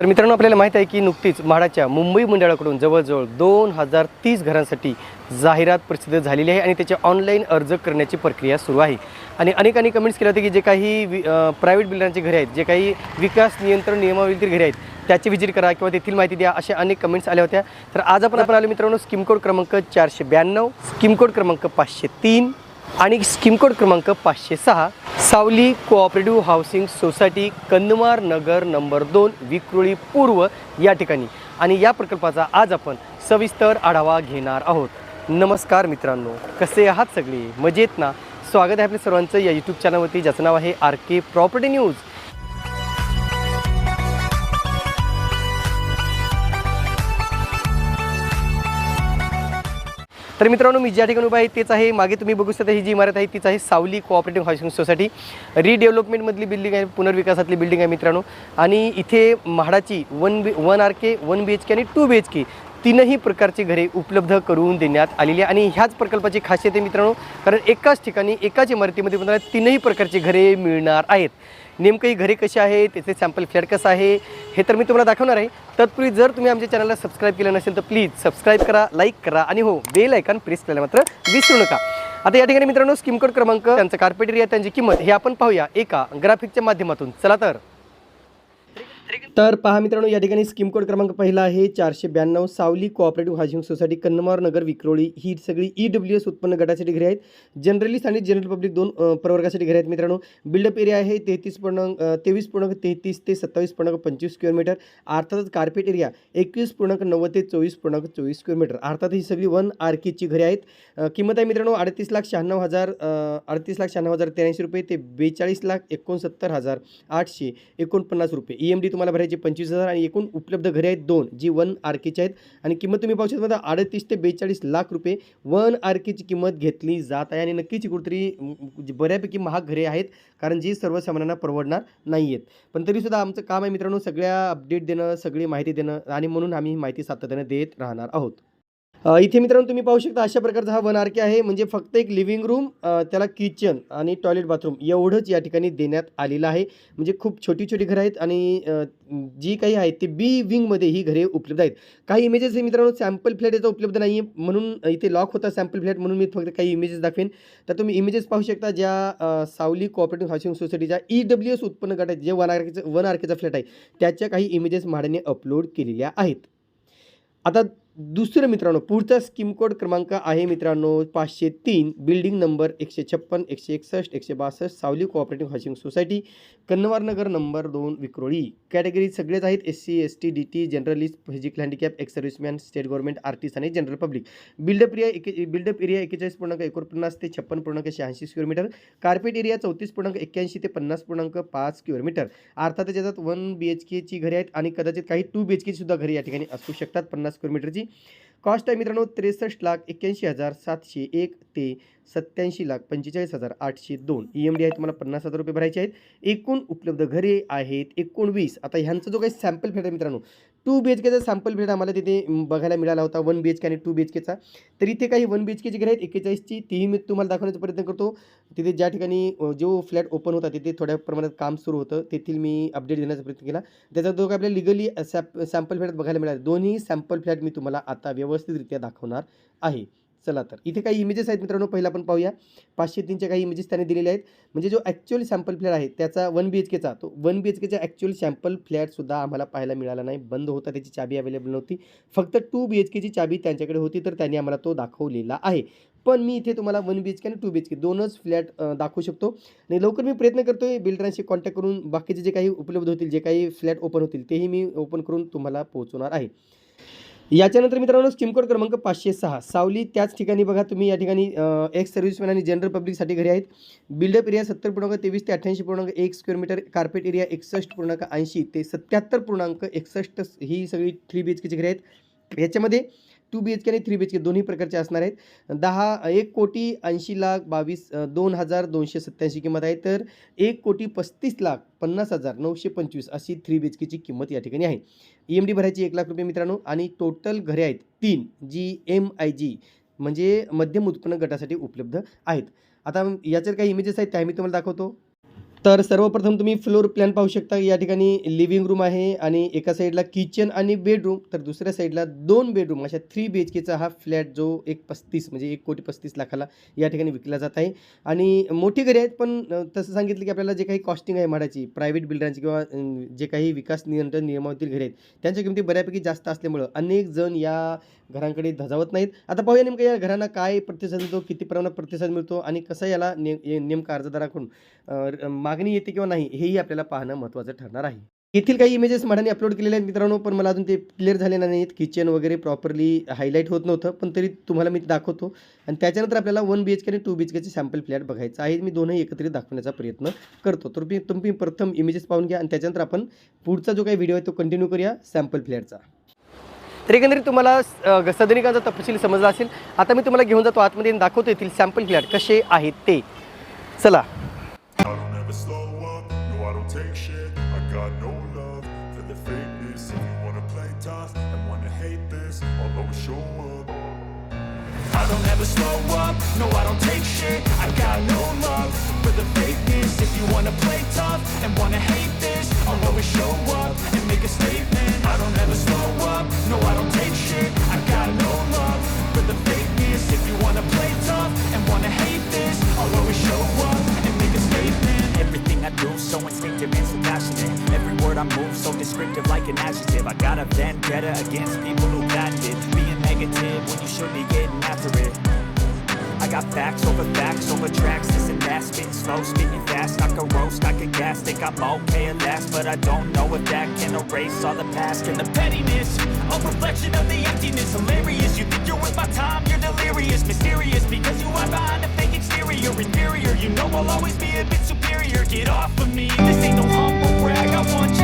तर मित्रांनो आपल्याला माहीत आहे की नुकतीच म्हाडाच्या मुंबई मंडळाकडून जवळजवळ दोन हजार तीस घरांसाठी जाहिरात प्रसिद्ध झालेली आहे आणि त्याचे ऑनलाईन अर्ज करण्याची प्रक्रिया सुरू आहे. आणि अनेकांनी कमेंट्स केले होते की जे काही वि प्रायव्हेट बिल्डरांची घरे आहेत जे काही विकास नियंत्रण नियमावलीतील घरे आहेत त्याची व्हिजिट करा किंवा तेथील माहिती द्या अशा अनेक कमेंट्स आल्या होत्या. तर आज आपण आपण आलो मित्रांनो स्कीम कोड क्रमांक चारशे ब्याण्णव स्कीम कोड क्रमांक पाचशे तीन आणि स्कीम कोड क्रमांक पाचशे सहा. Savali cooperative housing society Kannamwar Nagar number दोन विक्रोळी पूर्व या ठिकाणी. आणि या प्रकल्पाचा आज आपण सविस्तर आढावा घेणार आहोत. नमस्कार मित्रांनो कसे आहात सगळे? मजेत ना? स्वागत आहे आपल्या सर्वांचं या यूट्यूब चॅनलवरती ज्याचं नाव आहे आर के प्रॉपर्टी न्यूज तर मित्रांनो मी ज्या ठिकाणी उभा आहे तेच आहे. मागे तुम्ही बघू शकता ही जी इमारत आहे तीच आहे सावली कोऑपरेटिव्ह हाऊसिंग सोसायटी रिडेव्हलपमेंटमधली बिल्डिंग आहे पुनर्विकासातली बिल्डिंग आहे मित्रांनो. आणि इथे म्हाडाची one B one R K one B H K आणि टू बी एच के तीनही प्रकारची घरे उपलब्ध करून देण्यात आलेली आहे. आणि ह्याच प्रकल्पाची खासियत आहे मित्रांनो कारण एकाच ठिकाणी एकाच इमारतीमध्ये तुम्हाला तीनही प्रकारची घरे मिळणार आहेत. नेमकं ही घरे कशी आहे त्याचे सॅम्पल फ्लॅट कसं आहे हे तर मी तुम्हाला दाखवणार आहे. तत्पूर्वी जर तुम्ही आमच्या चॅनलला सबस्क्राईब केलं नसेल तर प्लीज सबस्क्राईब करा लाईक करा आणि हो बेल आयकॉन प्रेस करायला मात्र विसरू नका. आता या ठिकाणी मित्रांनो स्कीम कोड क्रमांक त्यांचं कार्पेट एरिया त्यांची किंमत हे आपण पाहूया एका ग्राफिकच्या माध्यमातून. चला तर. तर पहा मित्रांनो या ठिकाणी स्कीम कोड क्रमांक पहिला आहे चारशे ब्याण्णव Savali cooperative housing society Kannamwar Nagar Vikhroli. ही सगळी ई डब्ल्यू एस उत्पन्न गटासाठी घरे आहेत. जनरलिस्ट आणि जनरल पब्लिक दोन प्रवर्गासाठी घरे आहेत मित्रांनो. बिल्डअप एरिया आहे तेहतीस पूर्णांक तेवीस पूर्णांक तेहतीस ते सत्तावीस पूर्णांक पंचवीस स्क्वेअर मीटर अर्थातच कार्पेट एरिया एकवीस पूर्णांक नव्वद ते चोवीस पूर्णांक चोवीस स्क्वेअर मीटर अर्थात ही सगळी वन आर केची घरे आहेत. किंमत आहे मित्रांनो अडतीस लाख शहाण्णव हजार अडतीस लाख शहाण्णव हजार त्र्याऐंशी रुपये ते बेचाळीस लाख एकोणसत्तर हजार आठशे एकोणपन्नास रुपये. ई एम डी तुम्हाला भरायची पंचवीस हजार आणि एकूण उपलब्ध घरे आहेत दोन जी वन आर केची आहेत. आणि किंमत तुम्ही पाहू शकता अडतीस ते बेचाळीस लाख रुपये वन आर केची किंमत घेतली जात आहे. आणि नक्कीच कुठेतरी बऱ्यापैकी महाग घरे आहेत कारण जी सर्वसामान्यांना परवडणार नाही आहेत पण तरीसुद्धा आमचं काम आहे मित्रांनो सगळ्या अपडेट देणं सगळी माहिती देणं आणि म्हणून आम्ही ही माहिती सातत्याने देत राहणार आहोत. इथे मित्रांनो तुम्ही पाहू शकता अशा प्रकारचा हा वन आर के आहे. म्हणजे फक्त एक लिव्हिंग रूम त्याला किचन आणि टॉयलेट बाथरूम एवढंच या ठिकाणी देण्यात आलेलं आहे. म्हणजे खूप छोटी छोटी घरं आहेत आणि जी काही आहेत ते बी विंगमध्ये ही घरे उपलब्ध आहेत. काही इमेजेस हे मित्रांनो सॅम्पल फ्लॅट याचा उपलब्ध नाही आहे म्हणून इथे लॉक होता सॅम्पल फ्लॅट म्हणून मी फक्त काही इमेजेस दाखवेन. तर तुम्ही इमेजेस पाहू शकता ज्या सावली कॉपरेटिव्ह हाऊसिंग सोसायटीच्या ई डब्ल्यू एस उत्पन्न गटात जे वन आरकेचं वन आरकेचा फ्लॅट आहे त्याच्या काही इमेजेस म्हाडाने अपलोड केलेल्या आहेत. आता दुसरं मित्रांनो पुढचा स्कीम कोड क्रमांक आहे मित्रांनो पाचशे तीन बिल्डिंग नंबर एकशे छप्पन एकशे एकसष्ट एकशे बासष्ट Savali cooperative housing society Kannamwar Nagar number दोन विक्रोळी. कॅटेगरी सगळेच आहेत S C S T D T generalist physical handicap ex serviceman state government artist आणि जनरल पब्लिक बिल्डअप एरिया एके बिल्डअप एरिया एकेचाळीस पूर्णांक एकोणपन्नास ते छप्पन पूर्णांक शहाऐंशी स्क्वेअर मीटर कार्पेट एरिया चौतीस पूर्णांक एक्क्याऐंशी ते पन्नास पूर्णांक पाच स्क्वेअर मीटर अर्थात त्याच्यात वन बी एच केची घरे आहेत आणि कदाचित काही टू बी एच केची सुद्धा घरे या ठिकाणी असू शकतात. पन्नास स्क्वेअर मीटरची कॉस्ट आहे मित्रांनो त्रेसष्ट लाख एक्क्याऐंशी हजार सातशे एक ते सत्याऐंशी लाख पंचेचाळीस हजार आठशे दोन. ई एम डी आहे तुम्हाला पन्नास हजार रुपये भरायचे आहेत. एकूण उपलब्ध घरे आहेत एकोणवीस. आता ह्यांचा जो काही सॅम्पल फ्लॅट आहे मित्रांनो टू बी एच केचा सॅम्पल फ्लॅट आम्हाला तिथे बघायला मिळाला होता वन बी एच के आणि टू बी एच केचा तर इथे काही वन बी एच केचे घरे आहेत एक्केचाळीसची. तीही मी तुम्हाला दाखवण्याचा प्रयत्न करतो. तिथे ज्या ठिकाणी जो फ्लॅट ओपन होता तिथे थोड्या प्रमाणात काम सुरू होतं. तेथील मी अपडेट देण्याचा प्रयत्न केला. त्याचा जो काही आपल्याला लिगली सॅप सॅम्पल फ्लॅट बघायला मिळाला दोन्ही सॅम्पल फ्लॅट मी तुम्हाला आता व्यवस्थितरित्या दाखवणार आहे. चला तर. इथे काही इमेजेस आहेत मित्रांनो पहिला आपण पाहूया. पाचशे तीनच्या काही इमेजेस त्याने दिलेले आहेत. म्हणजे जो ॲक्च्युअल सॅम्पल फ्लॅट आहे त्याचा वन बी एच केचा तो वन बी एच केचा ॲक्च्युअल सॅम्पल फ्लॅटसुद्धा आम्हाला पाहायला मिळाला नाही. बंद होता त्याची चाबी अवेलेबल नव्हती. फक्त टू बी एच केची चाबी त्यांच्याकडे होती तर त्यांनी आम्हाला तो दाखवलेला आहे. पण मी इथे तुम्हाला वन बी एच के आणि टू बी एच के दोनच फ्लॅट दाखवू शकतो. आणि लवकर मी प्रयत्न करतो आहे बिल्डरांशी कॉन्टॅक्ट करून बाकीचे जे काही उपलब्ध होतील जे काही फ्लॅट ओपन होतील तेही मी ओपन करून तुम्हाला पोहोचवणार आहे. याच्यानंतर मित्रांनो स्कीम क्रमांक पाचशे सहा. सावली त्याच ठिकाणी बघा तुम्ही या ठिकाणी एक्स सर्व्हिसमॅन आणि जनरल पब्लिकसाठी घरी आहेत. बिल्डअप एरिया सत्तर पूर्णांक तेवीस ते अठ्ठ्याऐंशी पूर्णांक एक स्क्वेअर मीटर कार्पेट एरिया एकसष्ट पूर्णांक ऐंशी ते सत्याहत्तर पूर्णांक एकसष्ट ही सगळी थ्री बी एच केची घरी आहेत. याच्यामध्ये टू बी एच के आणि थ्री बी एच के दोन्ही प्रकारचे असणार आहेत. दहा एक कोटी ऐंशी लाख बावीस दोन हजार दोनशे सत्त्याऐंशी किंमत आहे. तर एक कोटी पस्तीस लाख पन्नास हजार नऊशे पंचवीस अशी थ्री बी एच केची किंमत या ठिकाणी आहे. ई एम डी भरायची एक लाख रुपये मित्रांनो आणि टोटल घरे आहेत तीन जी एम आय जी म्हणजे मध्यम उत्पन्न गटासाठी उपलब्ध आहेत. आता याच्यात काही इमेजेस आहेत त्या मी तुम्हाला दाखवतो. तर सर्वप्रथम तुम्ही फ्लोर प्लॅन पाहू शकता या ठिकाणी लिव्हिंग रूम आहे आणि एका साईडला किचन आणि बेडरूम तर दुसऱ्या साईडला दोन बेडरूम अशा थ्री बी एच केचा हा फ्लॅट जो एक पस्तीस म्हणजे एक कोटी पस्तीस लाखाला या ठिकाणी विकला जात आहे. आणि मोठी घरे आहेत पण तसं सांगितलं की आपल्याला जे काही कॉस्टिंग आहे म्हाडाची प्रायव्हेट बिल्डरांची किंवा जे काही विकास नियंत्रण नियमावरील घरे आहेत त्यांच्या किमती बऱ्यापैकी जास्त असल्यामुळं अनेक जण या घरांकडे धजावत नाहीत. आता पाहूया नेमकं या घरांना काय प्रतिसाद मिळतो किती प्रमाणात प्रतिसाद मिळतो आणि कसं याला ने ये- अर्जदाराकडून मागणी येते किंवा नाही हेही आपल्याला पाहणं महत्त्वाचं ठरणार आहे. येथील काही इमेजेस मॅडमने अपलोड केलेले आहेत मित्रांनो पण मला अजून ते क्लिअर झाले नाहीत किचन वगैरे प्रॉपरली हायलाईट होत नव्हतं पण तरी तुम्हाला मी ते दाखवतो. आणि त्याच्यानंतर आपल्याला वन बी एच के आणि टू बी एच केचे सॅम्पल फ्लॅट बघायचं आहे. मी दोनही एकत्रित दाखवण्याचा प्रयत्न करतो. तर तुम्ही तुम्ही प्रथम इमेजेस पाहून घ्या आणि त्याच्यानंतर आपण पुढचा जो काही व्हिडिओ आहे तो कंटिन्यू करूया सॅम्पल फ्लॅटचा तर एकंदरीत तुम्हाला सदनिकांचा तपशील समजला असेल आता मी तुम्हाला घेऊन जातो आतमध्ये दाखवतो येथील सॅम्पल फ्लॅट कसे आहेत ते चला I don't ever slow up, no I don't take shit I got no love for the fakeness If you wanna play tough and wanna hate this I'll always show up I don't ever slow up, no I Move so descriptive like an adjective. I got a vendetta against people who patented Being negative when you should be getting after it. I got facts over facts over tracks. This and that, spitting slow, speaking fast. I could roast, I could gas, think I'm okay at last But I don't know if that can erase all the past. And the pettiness, a reflection of the emptiness. Hilarious, you think you're worth my time, you're delirious. Mysterious, because you are behind a fake exterior. Inferior, you know I'll always be a bit superior. Get off of me, this ain't no humble brag. I want you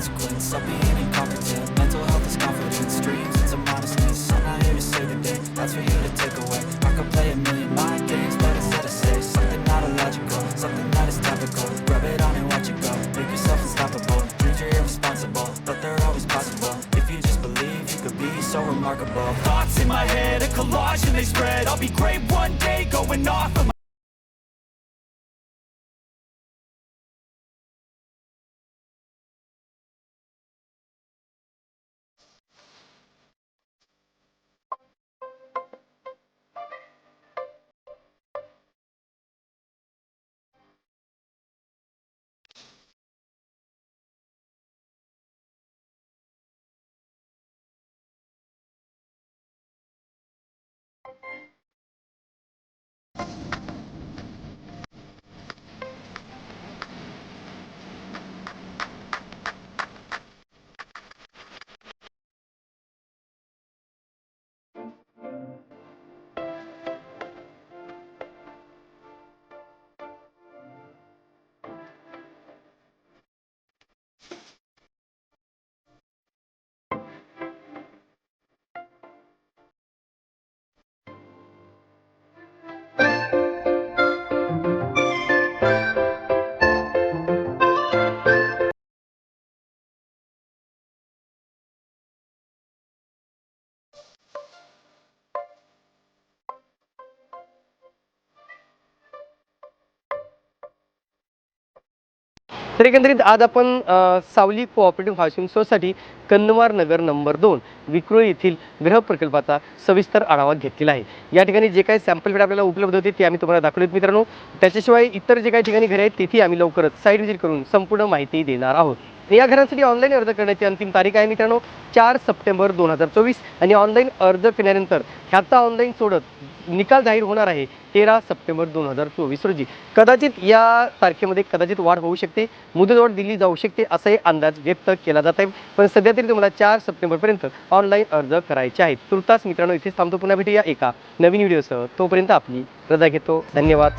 consequence of being incompetent. Mental health is confidence, dreams and some modestness. I'm not here to save the day, that's for you to take away. I could play a million mind games, but instead I say Something not illogical, something that is topical. Rub it on and watch it go, make yourself unstoppable Dreams are irresponsible, but they're always possible. If you just believe, you could be so remarkable. Thoughts in my head, a collage and they spread. I'll be great one day, going off of तर एकंदरीत आज आपण Savali cooperative housing society Kannamwar Nagar number दोन विक्रोळी येथील गृह प्रकल्पाचा सविस्तर आढावा घेतलेला आहे. या ठिकाणी जे काही सॅम्पल फेड आपल्याला उपलब्ध होते ते आम्ही तुम्हाला दाखवलेत मित्रांनो. त्याच्याशिवाय इतर जे काही ठिकाणी घरे आहेत तेथे आम्ही लवकरच साईट व्हिजिट करून संपूर्ण माहिती देणार आहोत. या घरांसाठी ऑनलाईन अर्ज करण्याची अंतिम तारीख आहे मित्रांनो चार सप्टेंबर दोन हजार चोवीस. आणि ऑनलाईन अर्ज केल्यानंतर ह्याचा ऑनलाईन सोडत निकाल जाहीर होणार आहे तेरा सप्टेंबर दोन हजार चोवीस रोजी. कदाचित या तारखेमध्ये कदाचित वाढ होऊ शकते मुदतवाढ दिली जाऊ शकते असाही अंदाज व्यक्त केला जात आहे. पण सध्या तरी तुम्हाला चार सप्टेंबरपर्यंत ऑनलाईन अर्ज करायचे आहेत. तुर्तास मित्रांनो इथेच थांबतो. पुन्हा भेटूया एका नवीन व्हिडिओसह तोपर्यंत आपली रजा घेतो. धन्यवाद.